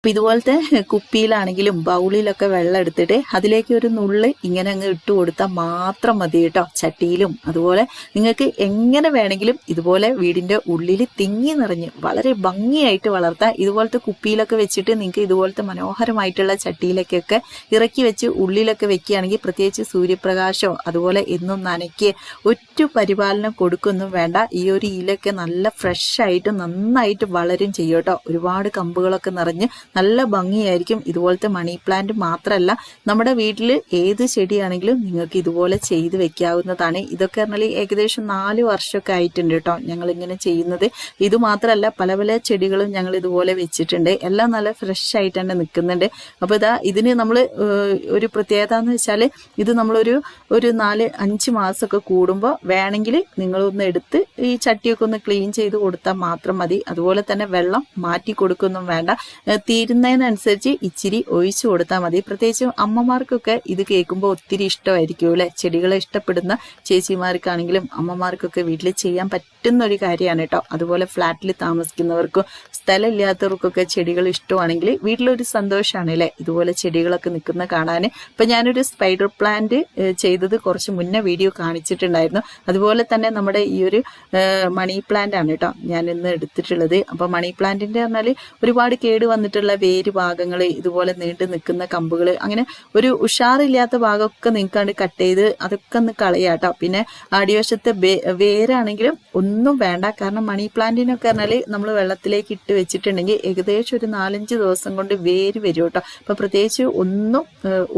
അപ്പം ഇതുപോലത്തെ കുപ്പിയിലാണെങ്കിലും ബൗളിലൊക്കെ വെള്ളം എടുത്തിട്ട് അതിലേക്ക് ഒരു നുള്ള് ഇങ്ങനെ അങ്ങ് ഇട്ട് കൊടുത്താൽ മാത്രം മതി കേട്ടോ. ചട്ടിയിലും അതുപോലെ നിങ്ങൾക്ക് എങ്ങനെ വേണമെങ്കിലും ഇതുപോലെ വീടിന്റെ ഉള്ളിൽ തിങ്ങി നിറഞ്ഞ് വളരെ ഭംഗിയായിട്ട് വളർത്താം. ഇതുപോലത്തെ കുപ്പിയിലൊക്കെ വെച്ചിട്ട് നിങ്ങൾക്ക് ഇതുപോലത്തെ മനോഹരമായിട്ടുള്ള ചട്ടിയിലേക്കൊക്കെ ഇറക്കി വെച്ച് ഉള്ളിലൊക്കെ വെക്കുകയാണെങ്കിൽ പ്രത്യേകിച്ച് സൂര്യപ്രകാശമോ അതുപോലെ എന്നും നനയ്ക്ക് ഒറ്റ പരിപാലനം കൊടുക്കൊന്നും വേണ്ട. ഈ ഒരു ഇലൊക്കെ നല്ല ഫ്രഷ് ആയിട്ട് നന്നായിട്ട് വളരും ചെയ്യും കേട്ടോ. ഒരുപാട് കമ്പുകളൊക്കെ നിറഞ്ഞ് നല്ല ഭംഗിയായിരിക്കും ഇതുപോലത്തെ മണി പ്ലാന്റ് മാത്രമല്ല നമ്മുടെ വീട്ടിൽ ഏത് ചെടിയാണെങ്കിലും നിങ്ങൾക്ക് ഇതുപോലെ ചെയ്ത് വെക്കാവുന്നതാണ്. ഇതൊക്കെ പറഞ്ഞാൽ ഏകദേശം നാല് വർഷമൊക്കെ ആയിട്ടുണ്ട് കേട്ടോ ഞങ്ങൾ ഇങ്ങനെ ചെയ്യുന്നത്. ഇത് മാത്രമല്ല പല പല ചെടികളും ഞങ്ങൾ ഇതുപോലെ വെച്ചിട്ടുണ്ട്. എല്ലാം നല്ല ഫ്രഷ് ആയിട്ട് തന്നെ നിൽക്കുന്നുണ്ട്. അപ്പോൾ ഇതാ ഇതിന് നമ്മൾ ഒരു പ്രത്യേകത എന്ന് വെച്ചാൽ ഇത് നമ്മളൊരു ഒരു നാല് അഞ്ച് മാസമൊക്കെ കൂടുമ്പോൾ വേണമെങ്കിൽ നിങ്ങളൊന്ന് എടുത്ത് ഈ ചട്ടിയൊക്കെ ഒന്ന് ക്ലീൻ ചെയ്ത് കൊടുത്താൽ മാത്രം മതി. അതുപോലെ തന്നെ വെള്ളം മാറ്റി കൊടുക്കൊന്നും വേണ്ട. ഏഹ് തീരുന്നതിനനുസരിച്ച് ഇച്ചിരി ഒഴിച്ചു കൊടുത്താൽ മതി. പ്രത്യേകിച്ചും അമ്മമാർക്കൊക്കെ ഇത് കേൾക്കുമ്പോൾ ഒത്തിരി ഇഷ്ടമായിരിക്കും അല്ലെ? ചെടികളെ ഇഷ്ടപ്പെടുന്ന ചേച്ചിമാർക്കാണെങ്കിലും അമ്മമാർക്കൊക്കെ വീട്ടിൽ ചെയ്യാൻ പറ്റുന്ന ഒരു കാര്യമാണ് കേട്ടോ. അതുപോലെ ഫ്ലാറ്റിൽ താമസിക്കുന്നവർക്കും സ്ഥലമില്ലാത്തവർക്കൊക്കെ ചെടികൾ ഇഷ്ടമാണെങ്കിൽ വീട്ടിലൊരു സന്തോഷമാണ് അല്ലേ? ഇതുപോലെ ചെടികളൊക്കെ നിൽക്കുന്ന കാണാൻ. ഇപ്പം ഞാനൊരു സ്പൈഡർ പ്ലാന്റ് ചെയ്തത് കുറച്ച് മുന്നേ വീഡിയോ കാണിച്ചിട്ടുണ്ടായിരുന്നു. അതുപോലെ തന്നെ നമ്മുടെ ഈ ഒരു മണി പ്ലാന്റ് ആണ് കേട്ടോ ഞാൻ ഇന്ന് എടുത്തിട്ടുള്ളത്. അപ്പം മണി പ്ലാന്റിന്റെ പറഞ്ഞാൽ ഒരുപാട് കേട് വന്നിട്ടുള്ള വേര് ഭാഗങ്ങൾ ഇതുപോലെ നീണ്ടു നിൽക്കുന്ന കമ്പുകൾ അങ്ങനെ ഒരു ഉഷാറില്ലാത്ത ഭാഗമൊക്കെ നിൽക്കാണ്ട് കട്ട് ചെയ്ത് അതൊക്കെ ഒന്ന് കളയാട്ടോ പിന്നെ അടിവശത്തെ വേരാണെങ്കിലും ഒന്നും വേണ്ട. കാരണം മണി പ്ലാന്റിനൊക്കെ പറഞ്ഞാൽ നമ്മൾ വെള്ളത്തിലേക്ക് ഇട്ട് വെച്ചിട്ടുണ്ടെങ്കിൽ ഏകദേശം ഒരു നാലഞ്ച് ദിവസം കൊണ്ട് വേര് വരും കേട്ടോ. അപ്പം പ്രത്യേകിച്ച് ഒന്നും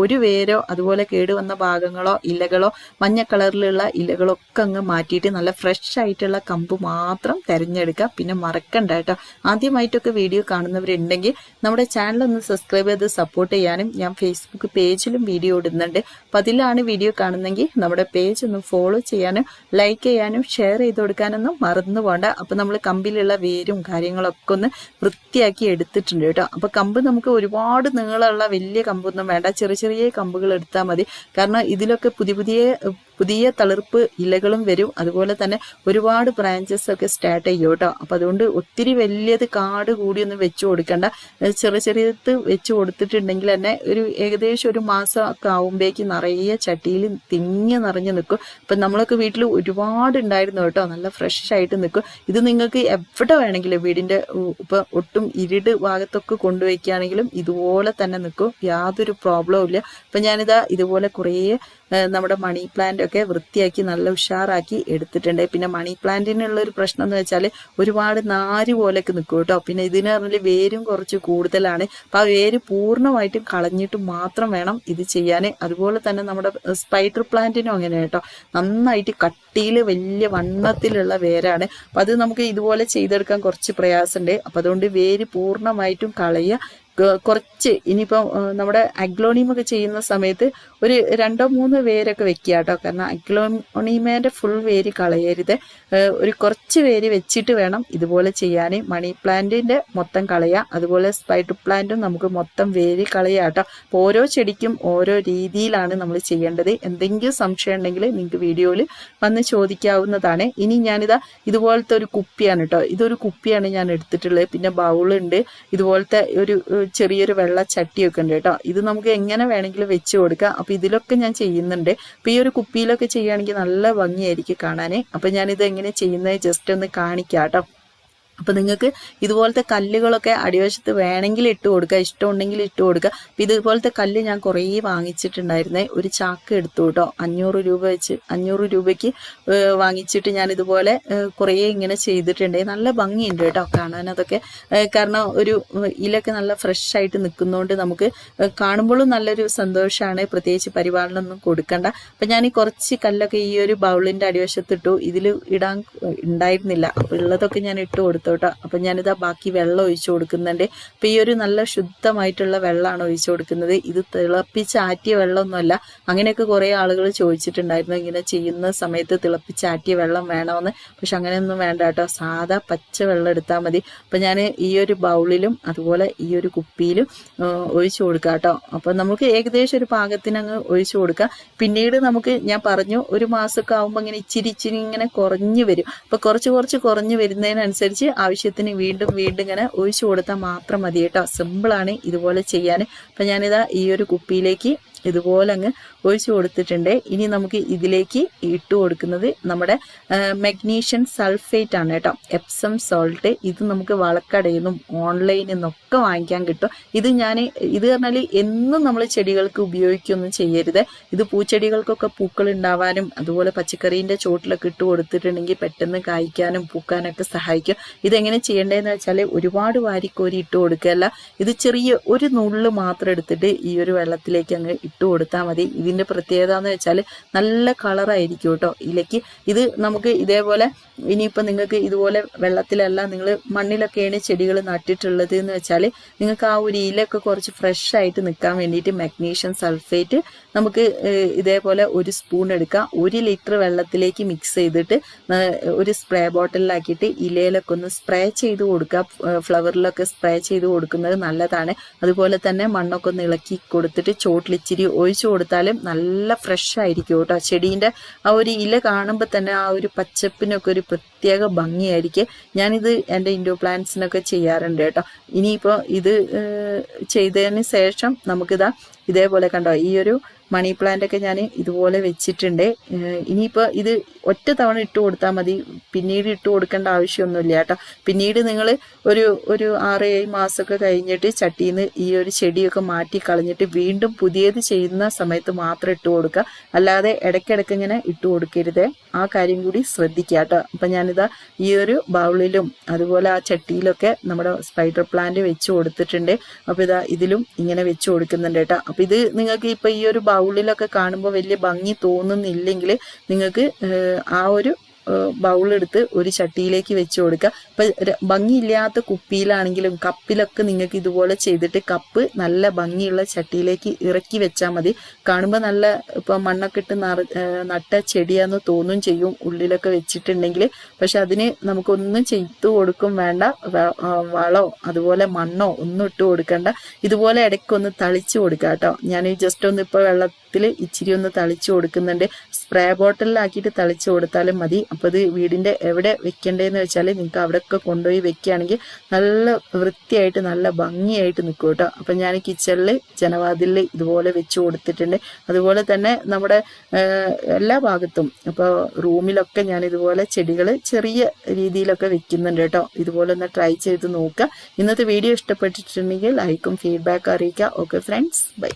ഒരു വേരോ അതുപോലെ കേടുവന്ന ഭാഗങ്ങളോ ഇലകളോ മഞ്ഞ കളറിലുള്ള ഇലകളൊക്കെ അങ്ങ് മാറ്റിയിട്ട് നല്ല ഫ്രഷ് ആയിട്ടുള്ള കമ്പ് മാത്രം തിരഞ്ഞെടുക്കുക. പിന്നെ മറക്കണ്ട കേട്ടോ. ആദ്യമായിട്ടൊക്കെ വീഡിയോ കാണുന്നവരുണ്ടെങ്കിൽ നമ്മുടെ ചാനൽ ഒന്ന് സബ്സ്ക്രൈബ് ചെയ്ത് സപ്പോർട്ട് ചെയ്യാനും ഞാൻ ഫേസ്ബുക്ക് പേജിലും വീഡിയോ ഇടുന്നുണ്ട്. അപ്പം അതിലാണ് വീഡിയോ കാണുന്നെങ്കിൽ നമ്മുടെ പേജ് ഒന്ന് ഫോളോ ചെയ്യാനും ലൈക്ക് ചെയ്യാനും ഷെയർ ചെയ്ത് കൊടുക്കാനൊന്നും മറന്നു പോകണ്ട അപ്പം നമ്മൾ കമ്പിലുള്ള വേരും കാര്യങ്ങളൊക്കെ ഒന്ന് വൃത്തിയാക്കി എടുത്തിട്ടുണ്ട് കേട്ടോ. അപ്പം കമ്പ് നമുക്ക് ഒരുപാട് നീളമുള്ള വലിയ കമ്പൊന്നും വേണ്ട. ചെറിയ ചെറിയ കമ്പുകൾ എടുത്താൽ മതി. കാരണം ഇതിലൊക്കെ പുതിയ പുതിയ പുതിയ തളിർപ്പ് ഇലകളും വരും. അതുപോലെ തന്നെ ഒരുപാട് ബ്രാഞ്ചസ് ഒക്കെ സ്റ്റാർട്ട് ചെയ്യും കേട്ടോ. അപ്പം അതുകൊണ്ട് ഒത്തിരി വലിയത് കാട് കൂടിയൊന്നും വെച്ച് കൊടുക്കണ്ട. ചെറിയ ചെറിയത് വെച്ച് കൊടുത്തിട്ടുണ്ടെങ്കിൽ തന്നെ ഒരു ഏകദേശം ഒരു മാസം ഒക്കെ ആവുമ്പോഴേക്ക് നിറയെ ചട്ടിയിൽ തിങ്ങി നിറഞ്ഞു നിൽക്കും. അപ്പം നമ്മളൊക്കെ വീട്ടിൽ ഒരുപാട് ഉണ്ടായിരുന്നു കേട്ടോ. നല്ല ഫ്രഷ് ആയിട്ട് നിൽക്കും. ഇത് നിങ്ങൾക്ക് എവിടെ വേണമെങ്കിലും വീടിന്റെ ഇപ്പം ഒട്ടും ഇരുട് ഭാഗത്തൊക്കെ കൊണ്ടുവയ്ക്കുകയാണെങ്കിലും ഇതുപോലെ തന്നെ നിൽക്കും. യാതൊരു പ്രോബ്ലവും ഇല്ല. അപ്പം ഞാനിതാ ഇതുപോലെ കുറേ നമ്മുടെ മണി പ്ലാന്റ് ഒക്കെ വൃത്തിയാക്കി നല്ല ഉഷാറാക്കി എടുത്തിട്ടുണ്ട്. പിന്നെ മണി പ്ലാന്റിനുള്ള ഒരു പ്രശ്നം എന്ന് വെച്ചാൽ ഒരുപാട് നാര് പോലൊക്കെ നിൽക്കും കേട്ടോ. പിന്നെ ഇതിന് പറഞ്ഞാൽ വേരും കുറച്ച് കൂടുതലാണ്. അപ്പം ആ വേര് പൂർണമായിട്ടും കളഞ്ഞിട്ട് മാത്രം വേണം ഇത് ചെയ്യാൻ അതുപോലെ തന്നെ നമ്മുടെ സ്പൈഡർ പ്ലാന്റിനും അങ്ങനെ കേട്ടോ. നന്നായിട്ട് കട്ടിയിൽ വലിയ വണ്ണത്തിലുള്ള വേരാണ്. അപ്പം അത് നമുക്ക് ഇതുപോലെ ചെയ്തെടുക്കാൻ കുറച്ച് പ്രയാസമുണ്ട് അപ്പം അതുകൊണ്ട് വേര് പൂർണമായിട്ടും കളയുക. കുറച്ച് ഇനിയിപ്പം നമ്മുടെ അഗ്ലോണിയം ഒക്കെ ചെയ്യുന്ന സമയത്ത് ഒരു രണ്ടോ മൂന്നോ വേരൊക്കെ വെക്കുക കേട്ടോ കാരണം അഗ്ലോണിമേന്റെ ഫുൾ വേര് കളയരുത്. ഒരു കുറച്ച് വേര് വെച്ചിട്ട് വേണം ഇതുപോലെ ചെയ്യാൻ മണി പ്ലാന്റിന്റെ മൊത്തം കളയുക അതുപോലെ സ്പൈഡർ പ്ലാന്റും നമുക്ക് മൊത്തം വേര് കളയുക കേട്ടോ അപ്പോൾ ഓരോ ചെടിക്കും ഓരോ രീതിയിലാണ് നമ്മൾ ചെയ്യേണ്ടത്. എന്തെങ്കിലും സംശയം ഉണ്ടെങ്കിൽ നിങ്ങൾക്ക് വീഡിയോയിൽ വന്ന് ചോദിക്കാവുന്നതാണ്. ഇനി ഞാനിതാ ഇതുപോലത്തെ ഒരു കുപ്പിയാണ് കേട്ടോ ഇതൊരു കുപ്പിയാണ് ഞാൻ എടുത്തിട്ടുള്ളത്. പിന്നെ ബൗളുണ്ട്. ഇതുപോലത്തെ ഒരു ചെറിയൊരു വെള്ള ചട്ടിയൊക്കെ ഉണ്ട് കേട്ടോ. ഇത് നമുക്ക് എങ്ങനെ വേണമെങ്കിലും വെച്ച് കൊടുക്കാം. അപ്പോൾ ഇതിലൊക്കെ ഞാൻ ചെയ്യുന്നുണ്ട്. അപ്പോൾ ഈ ഒരു കുപ്പിയിലൊക്കെ ചെയ്യുകയാണെങ്കിൽ നല്ല ഭംഗിയായിരിക്കും കാണാനേ അപ്പോൾ ഞാനിത് എങ്ങനെ ചെയ്യുന്നത്? ജസ്റ്റ് ഒന്ന് കാണിക്കാം കേട്ടോ അപ്പോൾ നിങ്ങൾക്ക് ഇതുപോലത്തെ കല്ലുകളൊക്കെ അടിവശത്ത് വേണമെങ്കിൽ ഇട്ട് കൊടുക്കുക ഇഷ്ടമുണ്ടെങ്കിൽ ഇട്ട് കൊടുക്കുക. അപ്പോൾ ഇതുപോലത്തെ കല്ല് ഞാൻ കുറേ വാങ്ങിച്ചിട്ടുണ്ടായിരുന്നേ. ഒരു ചാക്ക് എടുത്തു കേട്ടോ. അഞ്ഞൂറ് രൂപ വെച്ച് അഞ്ഞൂറ് രൂപയ്ക്ക് വാങ്ങിച്ചിട്ട് ഞാൻ ഇതുപോലെ കുറേ ഇങ്ങനെ ചെയ്തിട്ടുണ്ട്. നല്ല ഭംഗിയുണ്ട് കേട്ടോ കാണാൻ അതൊക്കെ. കാരണം ഒരു ഇലൊക്കെ നല്ല ഫ്രഷ് ആയിട്ട് നിൽക്കുന്നതുകൊണ്ട് നമുക്ക് കാണുമ്പോഴും നല്ലൊരു സന്തോഷമാണ് പ്രത്യേകിച്ച് പരിപാലനമൊന്നും കൊടുക്കണ്ട. അപ്പം ഞാൻ ഈ കുറച്ച് കല്ലൊക്കെ ഈ ഒരു ബൗളിന്റെ അടിവശത്തിട്ടു. ഇതിൽ ഇടാൻ ഉണ്ടായിരുന്നില്ല. ഉള്ളതൊക്കെ ഞാൻ ഇട്ട് കൊടുത്തു കേട്ടോ അപ്പം ഞാനിതാ ബാക്കി വെള്ളം ഒഴിച്ചു കൊടുക്കുന്നുണ്ട്. അപ്പം ഈ ഒരു നല്ല ശുദ്ധമായിട്ടുള്ള വെള്ളമാണ് ഒഴിച്ചു കൊടുക്കുന്നത്. ഇത് തിളപ്പിച്ചാറ്റിയ വെള്ളമൊന്നുമല്ല. അങ്ങനെയൊക്കെ കുറേ ആളുകൾ ചോദിച്ചിട്ടുണ്ടായിരുന്നു. ഇങ്ങനെ ചെയ്യുന്ന സമയത്ത് തിളപ്പിച്ചാറ്റിയ വെള്ളം വേണമെന്ന്. പക്ഷെ അങ്ങനെയൊന്നും വേണ്ട കേട്ടോ. സാധാ പച്ച വെള്ളം എടുത്താൽ മതി. അപ്പം ഞാൻ ഈ ഒരു ബൗളിലും അതുപോലെ ഈ ഒരു കുപ്പിയിലും ഒഴിച്ചു കൊടുക്കാം കേട്ടോ. അപ്പം നമുക്ക് ഏകദേശം ഒരു പാകത്തിന് അങ്ങ് ഒഴിച്ചു കൊടുക്കുക പിന്നീട് നമുക്ക് ഞാൻ പറഞ്ഞു ഒരു മാസമൊക്കെ ആകുമ്പോൾ ഇങ്ങനെ ഇച്ചിരി ഇച്ചിരി ഇങ്ങനെ കുറഞ്ഞു വരും. അപ്പം കുറച്ച് കുറച്ച് കുറഞ്ഞു വരുന്നതിനനുസരിച്ച് ആവശ്യത്തിന് വീണ്ടും വീണ്ടും ഇങ്ങനെ ഒഴിച്ചു കൊടുത്താൽ മാത്രം മതി കേട്ടോ. സിമ്പിളാണ് ഇതുപോലെ ചെയ്യാൻ. അപ്പം ഞാനിതാ ഈ ഒരു കുപ്പിയിലേക്ക് ഇതുപോലെ അങ്ങ് ഒഴിച്ചു കൊടുത്തിട്ടുണ്ട്. ഇനി നമുക്ക് ഇതിലേക്ക് ഇട്ട് കൊടുക്കുന്നത് നമ്മുടെ മെഗ്നീഷ്യൻ സൾഫേറ്റ് ആണ് കേട്ടോ. എപ്സം സോൾട്ട് ഇത് നമുക്ക് വളക്കടയിൽ നിന്നും ഓൺലൈനിൽ നിന്നൊക്കെ വാങ്ങിക്കാൻ കിട്ടും. ഇത് ഞാൻ ഇത് പറഞ്ഞാൽ എന്നും നമ്മൾ ചെടികൾക്ക് ഉപയോഗിക്കുകയൊന്നും ചെയ്യരുത്. ഇത് പൂച്ചെടികൾക്കൊക്കെ പൂക്കൾ ഉണ്ടാവാനും അതുപോലെ പച്ചക്കറീന്റെ ചോട്ടിലൊക്കെ ഇട്ട് കൊടുത്തിട്ടുണ്ടെങ്കിൽ പെട്ടെന്ന് കായ്ക്കാനും പൂക്കാനൊക്കെ സഹായിക്കും. ഇതെങ്ങനെ ചെയ്യേണ്ടതെന്ന് വെച്ചാൽ ഒരുപാട് വാരിക്കോരി ഇട്ട് കൊടുക്കുകയല്ല. ഇത് ചെറിയ ഒരു നുള്ള് മാത്രം എടുത്തിട്ട് ഈ ഒരു വെള്ളത്തിലേക്ക് അങ്ങ് ഇട്ട് കൊടുത്താൽ മതി. ഇതിന്റെ പ്രത്യേകത എന്ന് വെച്ചാൽ നല്ല കളറായിരിക്കും കേട്ടോ. ഇലയ്ക്ക് ഇത് നമുക്ക് ഇതേപോലെ ഇനിയിപ്പോൾ നിങ്ങൾക്ക് ഇതുപോലെ വെള്ളത്തിലല്ല നിങ്ങൾ മണ്ണിലൊക്കെയാണ് ചെടികൾ നട്ടിട്ടുള്ളത് എന്ന് വെച്ചാൽ നിങ്ങൾക്ക് ആ ഒരു ഇലയൊക്കെ കുറച്ച് ഫ്രഷ് ആയിട്ട് നിൽക്കാൻ വേണ്ടിയിട്ട് മഗ്നീഷ്യം സൾഫേറ്റ് നമുക്ക് ഇതേപോലെ ഒരു സ്പൂൺ എടുക്കാം. ഒരു ലിറ്റർ വെള്ളത്തിലേക്ക് മിക്സ് ചെയ്തിട്ട് ഒരു സ്പ്രേ ബോട്ടിലാക്കിയിട്ട് ഇലയിലൊക്കെ ഒന്ന് സ്പ്രേ ചെയ്ത് കൊടുക്കുക. ഫ്ലവറിലൊക്കെ സ്പ്രേ ചെയ്ത് കൊടുക്കുന്നത് നല്ലതാണ്. അതുപോലെ തന്നെ മണ്ണൊക്കെ ഒന്ന് ഇളക്കി കൊടുത്തിട്ട് ചോട്ടിലിച്ചിരി ഒഴിച്ചു കൊടുത്താലും നല്ല ഫ്രഷ് ആയിരിക്കും കേട്ടോ. ചെടീന്റെ ആ ഒരു ഇല കാണുമ്പോൾ തന്നെ ആ ഒരു പച്ചപ്പിനൊക്കെ ഒരു പ്രത്യേക ഭംഗിയായിരിക്കും. ഞാനിത് എന്റെ ഇൻഡോ പ്ലാന്റ്സിനൊക്കെ ചെയ്യാറുണ്ട് കേട്ടോ. ഇനിയിപ്പോൾ ഇത് ചെയ്തതിന് ശേഷം നമുക്കിതാ ഇതേപോലെ കണ്ടോ ഈ ഒരു മണി പ്ലാന്റ് ഒക്കെ ഞാൻ ഇതുപോലെ വെച്ചിട്ടുണ്ട്. ഇനിയിപ്പോൾ ഇത് ഒറ്റ തവണ ഇട്ട് കൊടുത്താൽ മതി. പിന്നീട് ഇട്ട് കൊടുക്കേണ്ട ആവശ്യമൊന്നുമില്ല കേട്ടോ. പിന്നീട് നിങ്ങൾ ഒരു ഒരു ആറ് ഏഴ് മാസമൊക്കെ കഴിഞ്ഞിട്ട് ചട്ടിയിൽ നിന്ന് ഈ ഒരു ചെടിയൊക്കെ മാറ്റി കളഞ്ഞിട്ട് വീണ്ടും പുതിയത് ചെയ്യുന്ന സമയത്ത് മാത്രം ഇട്ട് കൊടുക്കുക. അല്ലാതെ ഇടയ്ക്കിടയ്ക്ക് ഇങ്ങനെ ഇട്ട് കൊടുക്കരുത്. ആ കാര്യം കൂടി ശ്രദ്ധിക്കുക കേട്ടോ. അപ്പം ഞാനിതാ ഈ ഒരു ബൗളിലും അതുപോലെ ആ ചട്ടിയിലൊക്കെ നമ്മുടെ സ്പൈഡർ പ്ലാന്റ് വെച്ച് കൊടുത്തിട്ടുണ്ട്. അപ്പോൾ ഇതാ ഇതിലും ഇങ്ങനെ വെച്ച് കൊടുക്കുന്നുണ്ട് കേട്ടോ. ഇത് നിങ്ങൾക്ക് ഇപ്പോൾ ഈ ഒരു ബൗളിലൊക്കെ കാണുമ്പോൾ വലിയ ഭംഗി തോന്നുന്നില്ലെങ്കിൽ നിങ്ങൾക്ക് ആ ഒരു ബൗളെടുത്ത് ഒരു ചട്ടിയിലേക്ക് വെച്ച് കൊടുക്കുക. ഇപ്പം ഭംഗിയില്ലാത്ത കുപ്പിയിലാണെങ്കിലും കപ്പിലൊക്കെ നിങ്ങൾക്ക് ഇതുപോലെ ചെയ്തിട്ട് കപ്പ് നല്ല ഭംഗിയുള്ള ചട്ടിയിലേക്ക് ഇറക്കി വെച്ചാൽ മതി. കാണുമ്പോൾ നല്ല ഇപ്പം മണ്ണൊക്കെ ഇട്ട് നട്ട ചെടിയാന്ന് തോന്നും ചെയ്യും ഉള്ളിലൊക്കെ വെച്ചിട്ടുണ്ടെങ്കിൽ. പക്ഷെ അതിന് നമുക്കൊന്നും ചെയ്തു കൊടുക്കും വേണ്ട. വളോ അതുപോലെ മണ്ണോ ഒന്നും ഇട്ട് കൊടുക്കണ്ട. ഇതുപോലെ ഇടയ്ക്കൊന്ന് തളിച്ചു കൊടുക്കുക കേട്ടോ. ഞാൻ ജസ്റ്റ് ഒന്ന് ഇപ്പോൾ വെള്ളത്തിൽ ഇച്ചിരി ഒന്ന് തളിച്ചു കൊടുക്കുന്നുണ്ട്. സ്പ്രേ ബോട്ടിലാക്കിയിട്ട് തളിച്ചു കൊടുത്താലും മതി. അപ്പോൾ ഇത് വീടിന്റെ എവിടെ വെക്കേണ്ടതെന്ന് വെച്ചാൽ നിങ്ങൾക്ക് അവിടെയൊക്കെ കൊണ്ടുപോയി വെക്കുകയാണെങ്കിൽ നല്ല വൃത്തിയായിട്ട് നല്ല ഭംഗിയായിട്ട് നിൽക്കും കേട്ടോ. അപ്പം ഞാൻ കിച്ചണിൽ ജനവാതിലിൽ ഇതുപോലെ വെച്ച് കൊടുത്തിട്ടുണ്ട്. അതുപോലെ തന്നെ നമ്മുടെ എല്ലാ ഭാഗത്തും. അപ്പോൾ റൂമിലൊക്കെ ഞാൻ ഇതുപോലെ ചെടികൾ ചെറിയ രീതിയിലൊക്കെ വെക്കുന്നുണ്ട് കേട്ടോ. ഇതുപോലെ ഒന്ന് ട്രൈ ചെയ്ത് നോക്കുക ഇന്നത്തെ വീഡിയോ ഇഷ്ടപ്പെട്ടിട്ടുണ്ടെങ്കിൽ ലൈക്കും ഫീഡ്ബാക്ക് അറിയിക്കുക ഓക്കെ ഫ്രണ്ട്സ് ബൈ.